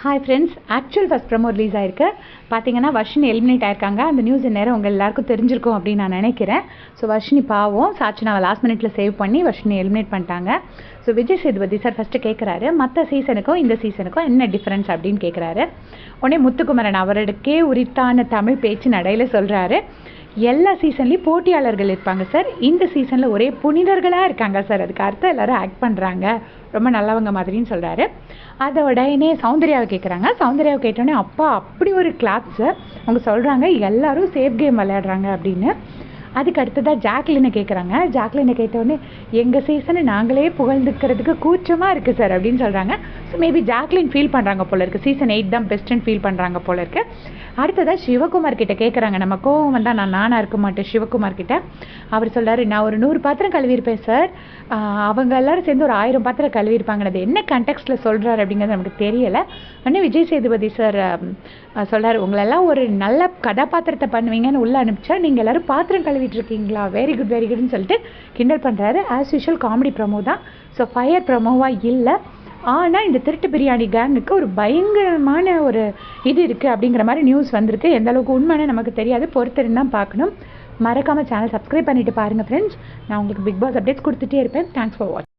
Hi friends actual first promo release ஆயிருக்கு. பார்த்தீங்கன்னா Varshini eliminate ஆயிருக்காங்க. அந்த நியூஸ் நேரம் உங்கள் எல்லாருக்கும் தெரிஞ்சிருக்கும் அப்படின்னு நான் நினைக்கிறேன். ஸோ வர்ஷினி பாவம் சாட்சினாவை லாஸ்ட் மினிட்ல சேவ் பண்ணி வர்ஷினி எலிமினேட் பண்ணிட்டாங்க. So Vijay Sethupathi sir first கேட்குறாரு மற்ற சீசனுக்கும் இந்த சீசனுக்கும் என்ன டிஃப்ரென்ஸ் அப்படின்னு கேட்குறாரு உடனே முத்துக்குமரன் அவருக்கே உரித்தான தமிழ் பேச்சு நடையில் சொல்கிறாரு எல்லா சீசன்லேயும் போட்டியாளர்கள் இருப்பாங்க சார் இந்த சீசனில் ஒரே புனிதர்களாக இருக்காங்க சார் அதுக்கு அர்த்தம் எல்லாரும் ஆக்ட் பண்ணுறாங்க ரொம்ப நல்லவங்க மாதிரின்னு சொல்கிறாரு அதை உடனே சௌந்தர்யாவை கேட்குறாங்க சௌந்தர்யாவை கேட்டோடனே அப்பா அப்படி ஒரு கிளாப் சார் அவங்க சொல்கிறாங்க எல்லாரும் சேஃப் கேம் விளையாடுறாங்க அப்படின்னு. அதுக்கு அடுத்ததாக ஜாக்லினை கேட்குறாங்க ஜாக்லினை கேட்டோடனே எங்கள் சீசனை நாங்களே புகழ்ந்துக்கிறதுக்கு கூச்சமாக இருக்குது சார் அப்படின்னு சொல்கிறாங்க ஸோ மேபி ஜாக்லின் ஃபீல் பண்ணுறாங்க போல இருக்குது சீசன் எயிட் தான் பெஸ்ட்டுன்னு ஃபீல் பண்ணுறாங்க போல இருக்கு. அடுத்ததாக சிவகுமார் கிட்ட கேட்குறாங்க நம்ம கோவம் வந்தால் நான் நானாக இருக்க மாட்டேன் சிவகுமார் கிட்ட. அவர் சொல்கிறாரு நான் ஒரு நூறு பாத்திரம் கழுவியிருப்பேன் சார் அவங்க எல்லாரும் சேர்ந்து ஒரு ஆயிரம் பாத்திரம் கழுவிருப்பாங்க அது என்ன கண்டெக்ஸ்டில் சொல்கிறாரு அப்படிங்கிறது நமக்கு தெரியலை. ஒன்று விஜய் சேதுபதி சார் சொல்கிறார் உங்களெல்லாம் ஒரு நல்ல கதாபாத்திரத்தை பண்ணுவீங்கன்னு உள்ளே அனுப்பிச்சா நீங்கள் எல்லோரும் பாத்திரம் கழுவிட்டு இருக்கீங்களா? வெரி குட் வெரி குட்னு சொல்லிட்டு கிண்டல் பண்ணுறாரு ஆஸ் யூஷுவல் காமெடி ப்ரமோ தான். ஸோ ஃபயர் ப்ரமோவாக இல்லை. ஆனால் இந்த திருட்டு பிரியாணி கேங்குக்கு ஒரு பயங்கரமான ஒரு இது இருக்குது அப்படிங்கிற மாதிரி நியூஸ் வந்திருக்கு. எந்த அளவுக்கு உண்மைன்னு நமக்கு தெரியாது. பொறுத்திருந்து தான் பார்க்கணும். மறக்காமல் சேனல் சப்ஸ்கிரைப் பண்ணிவிட்டு பாருங்கள் ஃப்ரெண்ட்ஸ் நான் உங்களுக்கு பிக் பாஸ் அப்டேட்ஸ் கொடுத்துட்டே இருப்பேன். Thanks for watch